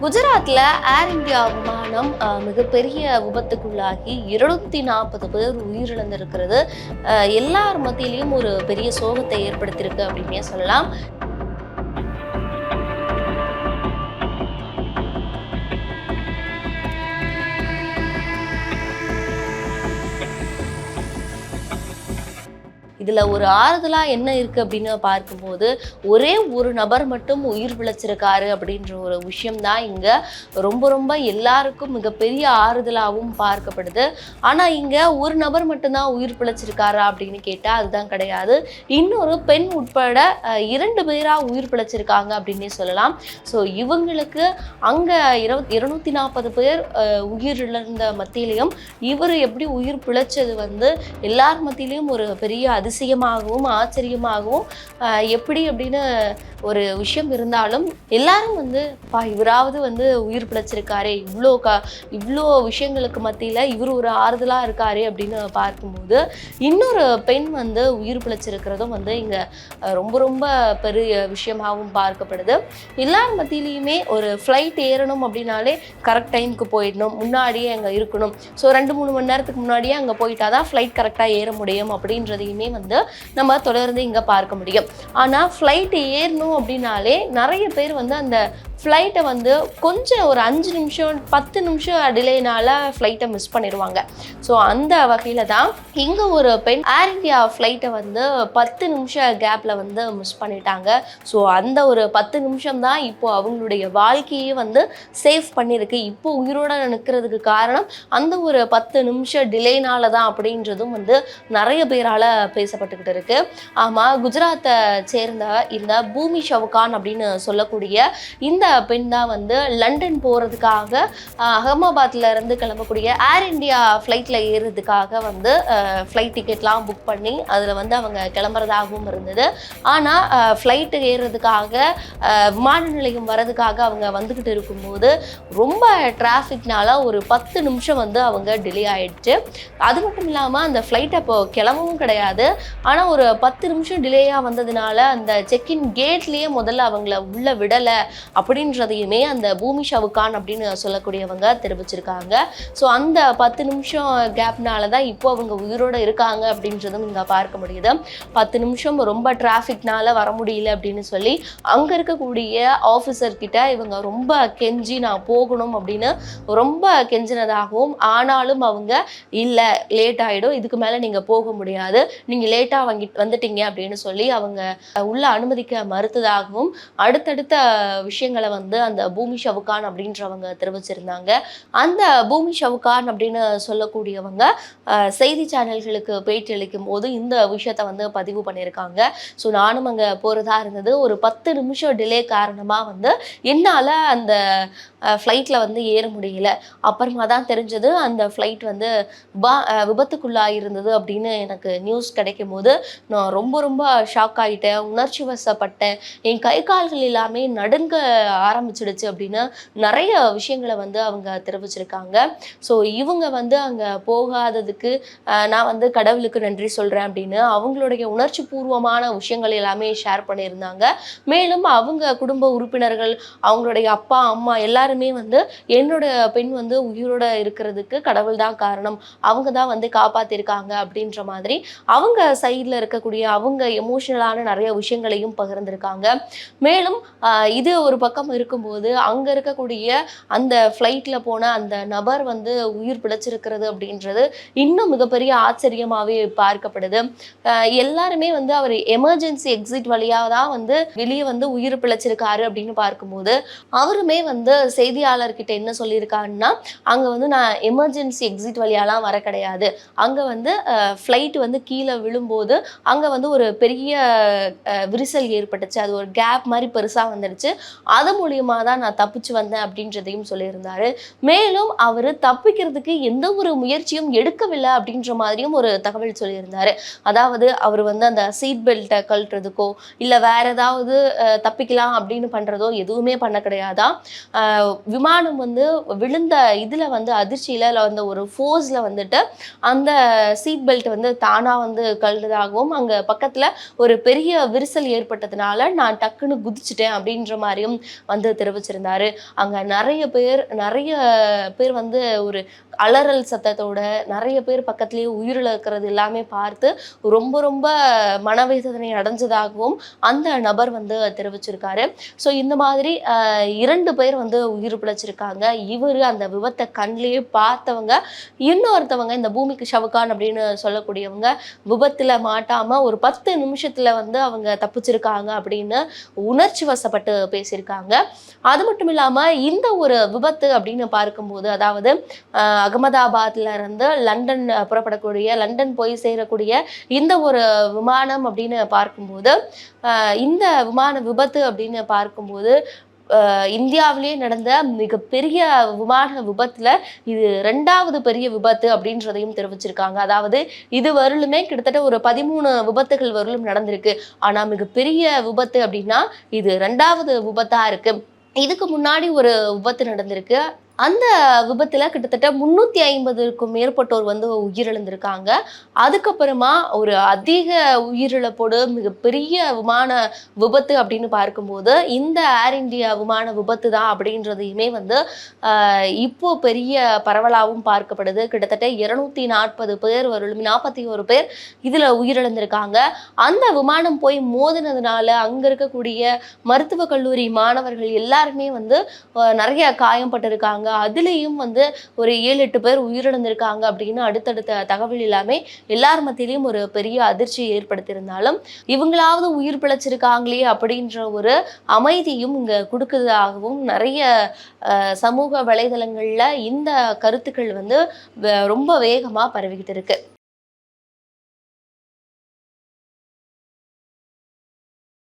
குஜராத்தில் ஏர் இந்தியா விமானம் அஹ், மிகப்பெரிய விபத்துக்குள்ளாகி இருநூத்தி நாற்பது பேர் உயிரிழந்திருக்கிறது. எல்லார் மத்தியிலையும் ஒரு பெரிய சோகத்தை ஏற்படுத்தியிருக்கு அப்படின்னே சொல்லலாம். இதில் ஒரு ஆறுதலாக என்ன இருக்குது அப்படின்னு பார்க்கும்போது ஒரே ஒரு நபர் மட்டும் உயிர் பிழைச்சிருக்காரு அப்படின்ற ஒரு விஷயம்தான் இங்கே ரொம்ப ரொம்ப எல்லாருக்கும் மிகப்பெரிய ஆறுதலாகவும் பார்க்கப்படுது. ஆனால் இங்கே ஒரு நபர் மட்டும்தான் உயிர் பிழைச்சிருக்காரா அப்படின்னு கேட்டால் அதுதான் கிடையாது. இன்னொரு பெண் உட்பட இரண்டு பேராக உயிர் பிழைச்சிருக்காங்க அப்படின்னே சொல்லலாம். ஸோ இவங்களுக்கு அங்கே இரவு இருநூத்தி நாற்பது பேர் உயிரிழந்த மத்தியிலையும் இவர் எப்படி உயிர் பிழைச்சது வந்து எல்லார் மத்தியிலையும் ஒரு பெரிய அதிசயம் அதிசயமாகவும் ஆச்சரியமாகவும் எப்படி அப்படின்னு ஒரு விஷயம் இருந்தாலும் எல்லாரும் வந்து பா இவராவது வந்து உயிர் பிழைச்சிருக்காரே. இவ்வளோ க இவ்வளோ விஷயங்களுக்கு மத்தியில் இவர் ஒரு ஆறுதலாக இருக்காரு அப்படின்னு பார்க்கும்போது இன்னொரு பெண் வந்து உயிர் பிழைச்சிருக்கிறதும் வந்து இங்கே ரொம்ப ரொம்ப பெரிய விஷயமாகவும் பார்க்கப்படுது. எல்லார் மத்தியிலையுமே ஒரு ஃப்ளைட் ஏறணும் அப்படின்னாலே கரெக்ட் டைமுக்கு போயிடணும். முன்னாடியே அங்கே இருக்கணும். ஸோ ரெண்டு மூணு மணி நேரத்துக்கு முன்னாடியே அங்கே போயிட்டா தான் ஃப்ளைட் கரெக்டாக ஏற முடியும் அப்படின்றதையுமே வந்து நம்ம தொடர்ந்து இங்கே பார்க்க முடியும். ஆனால் ஃப்ளைட் ஏறணும் அப்படின்னாலே நிறைய பேர் வந்து அந்த ஃப்ளைட்டை வந்து கொஞ்சம் ஒரு அஞ்சு நிமிஷம் பத்து நிமிஷம் டிலேனால ஃப்ளைட்டை மிஸ் பண்ணிடுவாங்க. ஸோ அந்த வகையில் தான் இங்கே ஒரு பெண் ஏர் இந்தியா ஃப்ளைட்டை வந்து பத்து நிமிஷம் கேப்பில் வந்து மிஸ் பண்ணிட்டாங்க. ஸோ அந்த ஒரு பத்து நிமிஷம் தான் இப்போ அவங்களுடைய வாழ்க்கையே வந்து சேவ் பண்ணியிருக்கு இப்போ உயிரோடு நிற்கிறதுக்கு காரணம் அந்த ஒரு பத்து நிமிஷம் டிலேனால தான் அப்படின்றதும் வந்து நிறைய பேரால் பேசப்பட்டுக்கிட்டு இருக்குது ஆமாம் குஜராத்தை சேர்ந்த இந்த பூமி ஷவுகான் அப்படின்னு சொல்லக்கூடிய இந்த பெண் தான் வந்து லண்டன் போகிறதுக்காக அகமதாபாத்ல இருந்து கிளம்பக்கூடிய ஏர் இந்தியா ஃப்ளைட்டில் ஏறுறதுக்காக வந்து ஃப்ளைட் டிக்கெட்லாம் புக் பண்ணி அதில் வந்து அவங்க கிளம்புறதாகவும் இருந்தது. ஆனால் ஃப்ளைட்டு ஏறுறதுக்காக விமான நிலையம் வரதுக்காக அவங்க வந்துக்கிட்டு இருக்கும்போது ரொம்ப டிராஃபிக்னால ஒரு பத்து நிமிஷம் வந்து அவங்க டிலே ஆயிடுச்சு. அது மட்டும் இல்லாமல் அந்த ஃப்ளைட் அப்போ கிளம்பவும் கிடையாது. ஆனால் ஒரு பத்து நிமிஷம் டிலேயாக வந்ததுனால அந்த செக்இன் கேட்லேயே முதல்ல அவங்கள உள்ள விடலை. அப்படி அப்படின்றதையுமே அந்த பூமி ஷவுகான் அப்படின்னு சொல்லக்கூடியவங்க தெரிவிச்சிருக்காங்க. ஸோ அந்த பத்து நிமிஷம் கேப்னால தான் இப்போ அவங்க உயிரோட இருக்காங்க அப்படின்றதும் இங்கே பார்க்க முடியுது. பத்து நிமிஷம் ரொம்ப டிராஃபிக்னால வர முடியல அப்படின்னு சொல்லி அங்கே இருக்கக்கூடிய ஆஃபீஸர் கிட்ட இவங்க ரொம்ப கெஞ்சி நான் போகணும் அப்படின்னு ரொம்ப கெஞ்சினதாகவும் ஆனாலும் அவங்க இல்லை லேட் ஆகிடும் இதுக்கு மேலே நீங்கள் போக முடியாது. நீங்கள் லேட்டாக வாங்கி வந்துட்டீங்க அப்படின்னு சொல்லி அவங்க உள்ள அனுமதிக்க மறுத்ததாகவும் அடுத்தடுத்த விஷயங்களை வந்து அந்த பூமி ஷவுகான் அப்படின்றவங்க தெரிவிச்சிருந்தாங்க. அந்த பூமி ஷவுகான் அப்படின்னு சொல்லக்கூடியவங்க செய்தி சேனல்களுக்கு பேட்டி அளிக்கும் போது இந்த விஷயத்த வந்து பதிவு பண்ணியிருக்காங்க. ஸோ நானும் அங்கே போகிறதா இருந்தது. ஒரு பத்து நிமிஷம் டிலே காரணமாக வந்து என்னால் அந்த ஃப்ளைட்டில் வந்து ஏற முடியல. அப்புறமா தான் தெரிஞ்சது அந்த ஃப்ளைட் வந்து பா விபத்துக்குள்ளாக இருந்தது அப்படின்னு எனக்கு நியூஸ் கிடைக்கும் போது நான் ரொம்ப ரொம்ப ஷாக் ஆகிட்டேன் உணர்ச்சி வசப்பட்டேன். என் கை கால்கள் எல்லாமே நடுங்க ஆரம்பிச்சிடுச்சு அப்படின்னு நிறைய விஷயங்களை வந்து அவங்க தெரிவிச்சிருக்காங்க. ஸோ இவங்க வந்து அங்கே போகாததுக்கு நான் வந்து கடவுளுக்கு நன்றி சொல்கிறேன் அப்படின்னு அவங்களுடைய உணர்ச்சி பூர்வமான விஷயங்கள் எல்லாமே ஷேர் பண்ணியிருந்தாங்க. மேலும் அவங்க குடும்ப உறுப்பினர்கள் அவங்களுடைய அப்பா அம்மா எல்லாருமே வந்து என்னோட பெண் வந்து உயிரோட இருக்கிறதுக்கு கடவுள் தான் காரணம். அவங்க தான் வந்து காப்பாத்திருக்காங்க அப்படின்ற மாதிரி அவங்க சைடில் இருக்கக்கூடிய அவங்க எமோஷனலான நிறைய விஷயங்களையும் பகிர்ந்திருக்காங்க. மேலும் இது ஒரு பக்கம் இருக்கும்போது அங்கே இருக்கக்கூடிய அந்த ஃப்ளைட்டில் போன அந்த நபர் வந்து உயிர் பிழைச்சிருக்கிறது அப்படின்றது இன்னும் மிகப்பெரிய ஆச்சரியமாகவே பார்க்கப்படுது. எல்லாருமே வந்து அவர் எமர்ஜென்சி எக்ஸிட் வழியாக தான் வந்து வெளியே வந்து உயிர் பிழைச்சிருக்காரு அப்படின்னு பார்க்கும்போது அவருமே வந்து செய்தியாளர்கிட்ட என்ன சொல்லியிருக்காருன்னா அங்கே வந்து நான் எமர்ஜென்சி எக்ஸிட் வழியாலாம் வர கிடையாது. அங்கே வந்து ஃப்ளைட் வந்து கீழே விழும்போது அங்கே வந்து ஒரு பெரிய விரிசல் ஏற்பட்டுச்சு. அது ஒரு கேப் மாதிரி பெருசாக வந்துடுச்சு. அது மூலியமாக தான் நான் தப்பிச்சு வந்தேன் அப்படின்றதையும் சொல்லியிருந்தாரு. மேலும் அவர் தப்பிக்கிறதுக்கு எந்த ஒரு முயற்சியும் எடுக்கவில்லை அப்படின்ற மாதிரியும் ஒரு தகவல் சொல்லியிருந்தாரு. அதாவது அவர் வந்து அந்த சீட் பெல்ட்டை கழட்டுறதுக்கோ இல்லை வேற ஏதாவது தப்பிக்கலாம் அப்படின்னு பண்ணுறதோ எதுவுமே பண்ண கிடையாதான் விமானம் வந்து விழுந்த இதில் வந்து அதிர்ச்சியில் வந்த ஒரு ஃபோர்ஸில் வந்துட்டு அந்த சீட் பெல்ட் வந்து தானாக வந்து கழுதாகவும் அங்கே பக்கத்தில் ஒரு பெரிய விரிசல் ஏற்பட்டதுனால நான் டக்குன்னு குதிச்சிட்டேன் அப்படின்ற மாதிரியும் வந்து தெரிவிச்சிருந்தாரு. அங்க நிறைய பேர் நிறைய பேர் வந்து ஒரு அலறல் சத்தத்தோட நிறைய பேர் பக்கத்துலேயே உயிரிழக்கிறது எல்லாமே பார்த்து ரொம்ப ரொம்ப மனவேதனை அடைஞ்சதாகவும் அந்த நபர் வந்து தெரிவிச்சிருக்காரு. ஸோ இந்த மாதிரி இரண்டு பேர் வந்து உயிர் பிழைச்சிருக்காங்க. இவர் அந்த விபத்தை கண்லேயே பார்த்தவங்க இன்னொருத்தவங்க இந்த பூமிக்கு ஷவுகான் அப்படின்னு சொல்லக்கூடியவங்க விபத்துல மாட்டாம ஒரு பத்து நிமிஷத்துல வந்து அவங்க தப்பிச்சிருக்காங்க அப்படின்னு உணர்ச்சி வசப்பட்டு பேசியிருக்காங்க. அது மட்டும் இல்லாமல் இந்த ஒரு விபத்து அப்படின்னு பார்க்கும்போது அதாவது அகமதாபாத்ல இருந்து லண்டன் புறப்படக்கூடிய லண்டன் போய் சேரக்கூடிய இந்த ஒரு விமானம் அப்படின்னு பார்க்கும்போது இந்த விமான விபத்து அப்படின்னு பார்க்கும்போது இந்தியாவிலேயே நடந்த மிகப்பெரிய விமான விபத்துல இது ரெண்டாவது பெரிய விபத்து அப்படின்றதையும் தெரிவிச்சிருக்காங்க. அதாவது இது வரலுமே கிட்டத்தட்ட ஒரு பதிமூணு விபத்துகள் வரலும் நடந்திருக்கு. ஆனா மிகப்பெரிய விபத்து அப்படின்னா இது ரெண்டாவது விபத்தா இருக்கு. இதுக்கு முன்னாடி ஒரு விபத்து நடந்திருக்கு. அந்த விபத்தில் கிட்டத்தட்ட முந்நூற்றி ஐம்பதுக்கும் மேற்பட்டோர் வந்து உயிரிழந்திருக்காங்க. அதுக்கப்புறமா ஒரு அதிக உயிரிழப்போடு மிகப்பெரிய விமான விபத்து அப்படின்னு பார்க்கும்போது இந்த ஏர் இந்தியா விமான விபத்து தான் அப்படின்றதையுமே வந்து இப்போ பெரிய பரவலாகவும் பார்க்கப்படுது. கிட்டத்தட்ட இருநூத்தி நாற்பது பேர் வரும் நாற்பத்தி ஒரு பேர் இதில் உயிரிழந்திருக்காங்க. அந்த விமானம் போய் மோதினதுனால அங்கே இருக்கக்கூடிய மருத்துவக் கல்லூரி மாணவர்கள் எல்லாருமே வந்து நிறைய காயம்பட்டிருக்காங்க. அதுலேயும் வந்து ஒரு ஏழு எட்டு பேர் உயிரிழந்திருக்காங்க அப்படின்னு அடுத்தடுத்த தகவல் எல்லாமே எல்லார் மத்தியிலையும் ஒரு பெரிய அதிர்ச்சி ஏற்படுத்தியிருந்தாலும் இவங்களாவது உயிர் பிழைச்சிருக்காங்களே அப்படின்ற ஒரு அமைதியும் இங்க கொடுக்குறதாகவும் நிறைய சமூக வலைதளங்கள்ல இந்த கருத்துக்கள் வந்து வ- ரொம்ப வேகமா பரவிக்கிட்டு இருக்கு.